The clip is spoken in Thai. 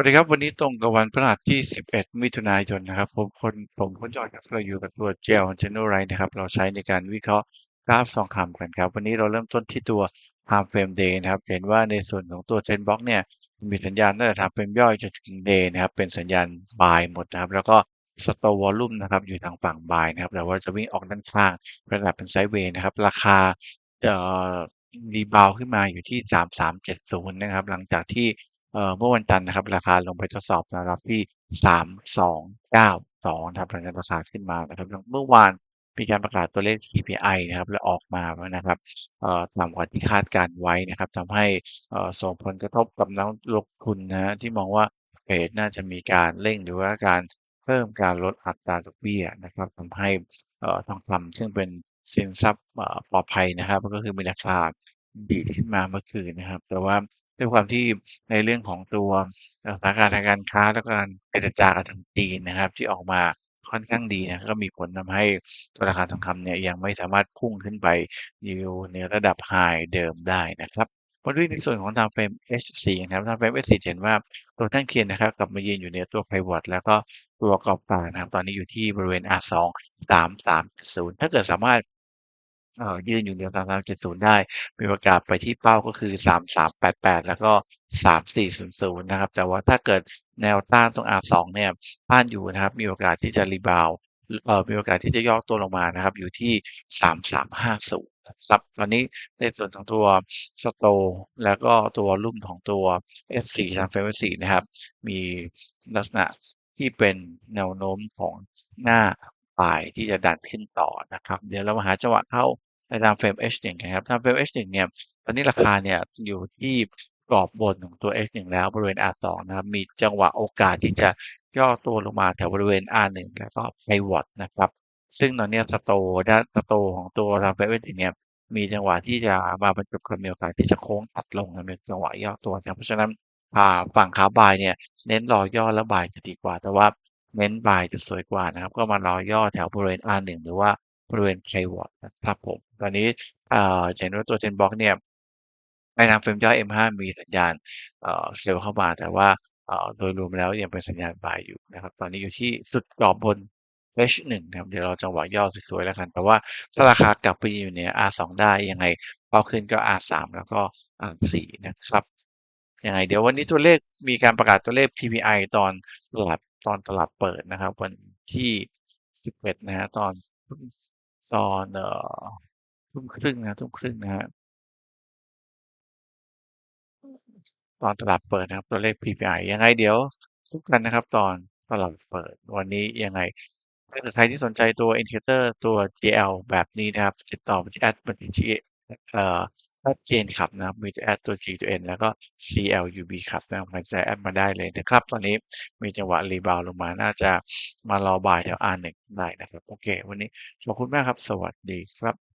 วัสดีครับ วันนี้ตรงกับวันพฤหัสที่ 11 มิถุนายนนะครับผมคนผมคุณจอห์นครับเราอยู่กับตัว GL General Right นะครับ เราใช้ในการวิเคราะห์กราฟทองคำกันครับ วันนี้เราเริ่มต้นที่ตัว Time Frame Day นะครับ เห็นว่าในส่วนของตัว Trend Block เนี่ย มีสัญญาณตั้งแต่ Time Frame ย่อยจนถึง Day นะครับ เป็นสัญญาณ Buy หมดนะครับ แล้วก็ Store Volume นะครับ อยู่ทางฝั่ง Buy นะครับ แต่ว่าจะวิ่งออกด้านข้างระดับเป็น Sideways นะครับ ราคาเอ่อรีบาวขึ้นมาอยู่ที่ 3370 นะครับ หลังจากที่ เอ่อเมื่อวันจันทร์นะครับ ราคาลงไปทดสอบแนวรับที่ 3292นะครับหลังจากราคาขึ้นมานะครับเมื่อวานมีการประกาศตัวเลข CPI นะครับและออกมานะครับต่ำกว่าที่คาดการไว้นะครับทำให้ส่งผลกระทบกับนักลงทุนนะฮะที่มองว่าเฟดน่าจะมีการเร่งหรือว่าการเพิ่มการลดอัตราดอกเบี้ยนะครับทำให้ทองคำซึ่งเป็นสินทรัพย์ปลอดภัยนะครับ ก็คือมีราคาดีขึ้นมาเมื่อคืนนะครับ แต่ว่า ด้วยความที่ในเรื่องของตัวสถานการณ์ทางการค้าและการเจรจากับทางจีนนะครับ ที่ออกมาค่อนข้างดีนะก็มีผลทำให้ตัวราคาทองคำเนี่ยยังไม่สามารถพุ่งขึ้นไปอยู่ในระดับไฮเดิมได้นะครับมาดูในส่วนของ Time Frame H4 นะครับ Time Frame H4 เห็นว่าตัวท่งเทียนนะครับกลับมายืนอยู่เหนือตัว Pivot แล้วก็ตัวกรอบป่านะครับ ตอนนี้อยู่ที่บริเวณ R2 330 ถ้าเกิดสามารถ เอ่อ ยืนอยู่เหนือ 3370 ได้ มีโอกาสไปที่เป้า ก็คือ 3388 แล้วก็ 3400 นะครับ แต่ว่าถ้าเกิดแนวต้านตรง R2 เนี่ยต้านอยู่นะครับ มีโอกาสที่จะ รีบาวด์ เอ่อ มีโอกาสที่จะย่อตัวลงมานะครับ อยู่ที่ 3350นะครับ ตอนนี้ในส่วนของตัว Store แล้วก็ตัววอลลุ่มของตัว S4 Time Frame S4 นะครับ มีลักษณะที่เป็นแนวโน้มของหน้าบ่ายที่จะดันขึ้นต่อนะครับ เดี๋ยวเรามาหาจังหวะเข้า ใน Time Frame H1 กันครับ Time Frame H1 เนี่ยตอนนี้ราคาเนี่ยอยู่ที่กรอบบนของตัว H1 แล้วบริเวณ R2 นะครับมีจังหวะโอกาสที่จะย่อตัวลงมาแถวบริเวณ R1 แล้วก็ Pivot นะครับซึ่งตอนนี้สโตด้านสโตของตัว Time Frame H1 เนี่ยมีจังหวะที่จะมาบรรจบกับมีโอกาสที่จะโค้งตัดลงในจังหวะย่อตัวนะเพราะฉะนั้นฝั่งขาบายเนี่ยเน้นรอย่อแล้วบายจะดีกว่าแต่ว่าเน้นบายจะสวยกว่านะครับ ก็มารอย่อแถวบริเวณ R1 หรือว่า บริเวณ Pivot นะครับผม ตอนนี้เห็นว่าตัว Trend Block เนี่ยในทางเฟรมย่อย M5 มีสัญญาณเซลล์เข้ามาแต่ว่าโดยรวมแล้วยังเป็นสัญญาณบายอยู่นะครับ ตอนนี้อยู่ที่สุดกรอบบน H1 นะครับเดี๋ยวเราจังหวะย่อสวยๆแล้วกัน แต่ว่าถ้าราคากลับไปอยู่เหนือ R2 ได้ยังไงเป้าขึ้นก็ R3 แล้วก็ R4 นะครับยังไงเดี๋ยววันนี้ตัวเลขมีการประกาศตัวเลข PPI ตอนตลาดตอนตลาดเปิดนะครับ วันที่ 11 นะฮะตอน ตอน เอ่อ ทุ่มครึ่งนะทุ่มครึ่งนะฮะตอนตลาดเปิดนะครับ ตัวเลข PPI ยังไงเดี๋ยวพบกันนะครับ ตอนตลาดเปิด วันนี้ยังไง ถ้าเกิดใครที่สนใจตัว Indicator ตัว GL แบบนี้นะครับ ติดต่อไปที่ แอด บัญชี เอ่อแอด GN ครับนะครับ มีแอดตัว G ตัว N แล้วก็ CLUB ครับนะครับใครจะแอดมาได้เลยนะครับ ตอนนี้มีจังหวะรีบาวด์ลงมา น่าจะมารอบายแถว R1 ได้นะครับ โอเค วันนี้ขอบคุณมากครับ สวัสดีครับ